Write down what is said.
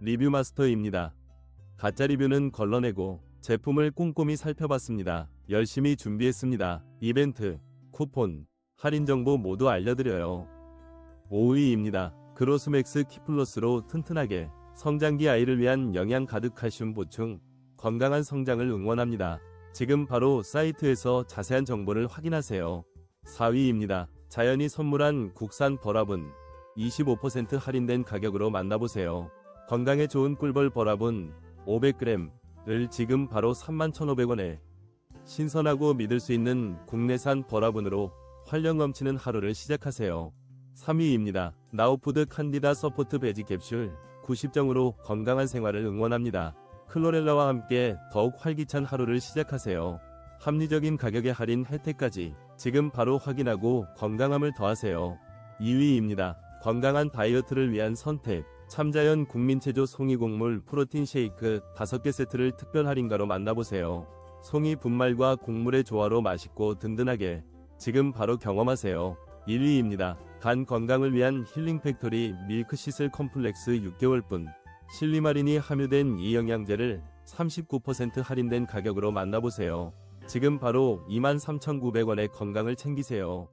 리뷰 마스터입니다. 가짜 리뷰는 걸러내고 제품을 꼼꼼히 살펴봤습니다. 열심히 준비했습니다. 이벤트, 쿠폰, 할인 정보 모두 알려드려요. 5위입니다. 그로스맥스 키플러스로 튼튼하게 성장기 아이를 위한 영양 가득 칼슘 보충, 건강한 성장을 응원합니다. 지금 바로 사이트에서 자세한 정보를 확인하세요. 4위입니다. 자연이 선물한 국산 버라분 25% 할인된 가격으로 만나보세요. 건강에 좋은 꿀벌 버라분 500g을 지금 바로 31,500원에 신선하고 믿을 수 있는 국내산 버라분으로 활력 넘치는 하루를 시작하세요. 3위입니다. 나우푸드 칸디다 서포트 베지 캡슐 90정으로 건강한 생활을 응원합니다. 클로렐라와 함께 더욱 활기찬 하루를 시작하세요. 합리적인 가격의 할인 혜택까지 지금 바로 확인하고 건강함을 더하세요. 2위입니다. 건강한 다이어트를 위한 선택. 참자연 국민체조 송이곡물 프로틴 쉐이크 5개 세트를 특별 할인가로 만나보세요. 송이 분말과 곡물의 조화로 맛있고 든든하게 지금 바로 경험하세요. 1위입니다. 간 건강을 위한 힐링 팩토리 밀크 시슬 컴플렉스 6개월분 실리마린이 함유된 이 영양제를 39% 할인된 가격으로 만나보세요. 지금 바로 23,900원의 건강을 챙기세요.